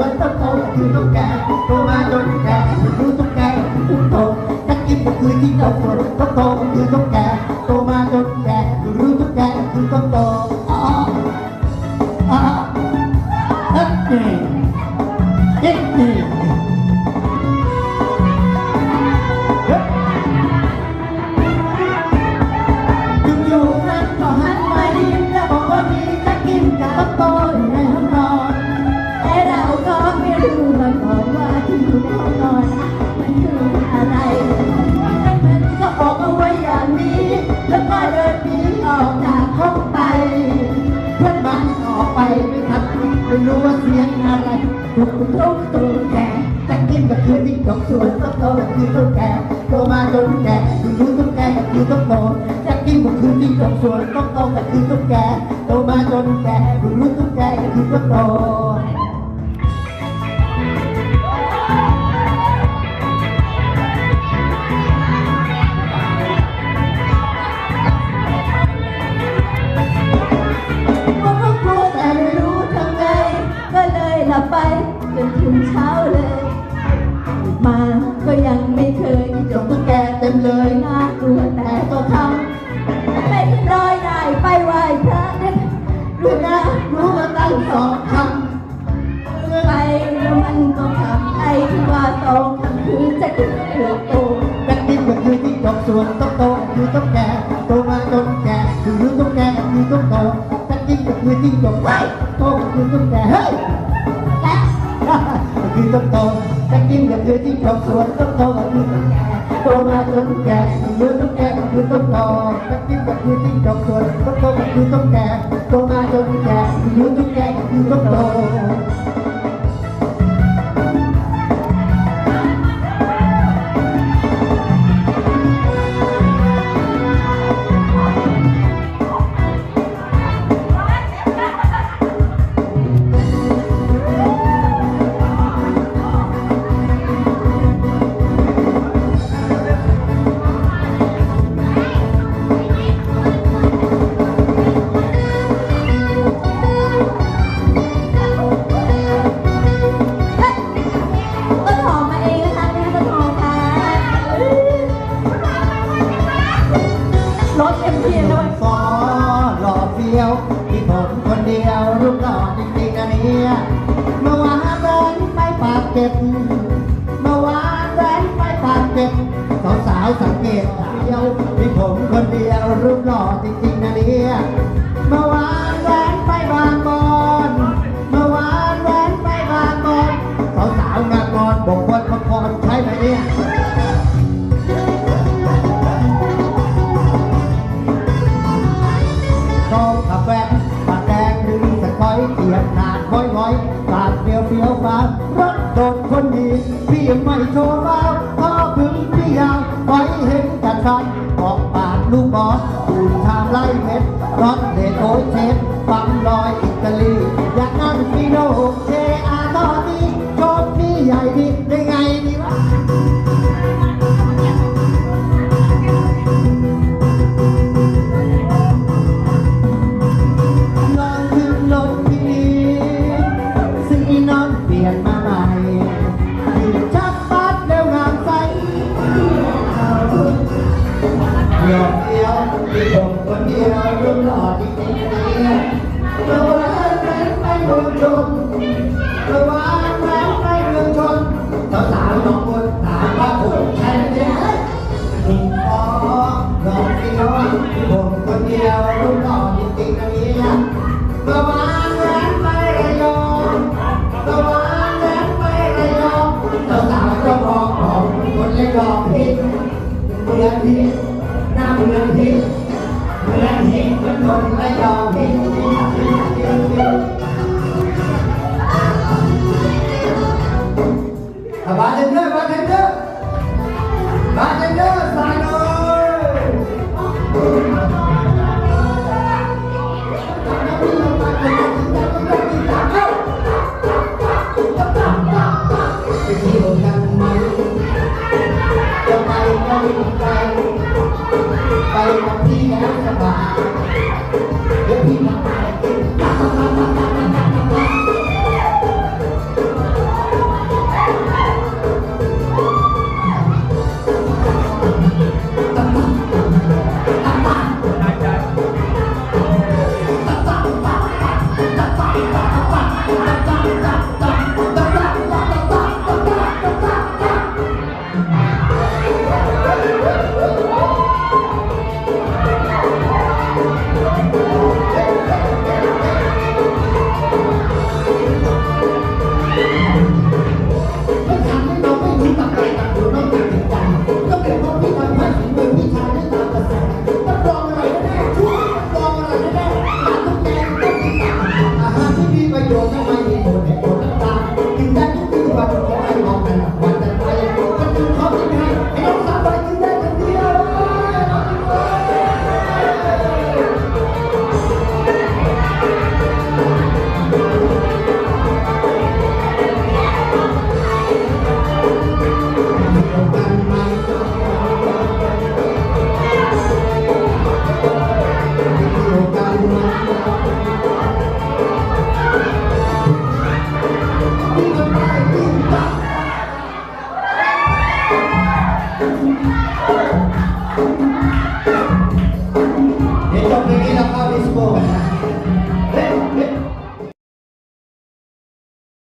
มันต้องโตคือต้องแก่โตมาจนแก่รู้ต้องแก่ต้องโตจะกินก็คือที่ต้องโตต้องโตคือต้องแก่โตมาจนแก่รู้ต้องแก่คือต้องโตอ๋ออ๋อเฮ้ยเฮ้ วนต้องโตก็คือต้องแก่โตมา ยน่ากลัวแต่ก็ทำไม่รอยได้ไปไหว้พระเนี่ยรู้นะรู้มาตั้งสองคำไปแล้วมันก็ทำไอ้ที่ว่าตรงคือจะขึ้นเติบโตำจะกินก็คือที่จบส่วนต้องโตคือต้องแก่โตมาจนแก่ถึงรู้ต้องแก่คือต้องโตจะกินก็คือที่จบไว้โตคือต้องแก่เฮ้ยแก็คือต้องโตจะกินก็คือที่จบส่วนต้องโตคือต้องแก่ โตมาจนแก่มือต้องแก่ก็คือต้องต่อกับที่กับคือที่จบสวนต้องโตก็คือต้องแก่โตมาจนแก่มือต้องแก่ก็คือต้องต่อ คนเดียวรูปหล่อจริงๆนะเนี่ยเมื่อวานเดินไปปากเก็บเมื่อวานเดินไปปากเก็บสาวสาวสังเกตเดียวที่ผมคนเดียวรูปหล่อจริงๆนะเนี่ยเมื่อวานารถโดดคนดี พี่ไม่โชว์บ้าพ่อพึ่งพี่ยาวไว้เห็นกันชัดเกาะปากลูกบอสปูนทางไล่เม็ดรถเดโอยเชฟปั๊มลอยอิตาลี อยากนั่งฟีโนเชอาตอนนี้โชคดีใหญ่ดี ปห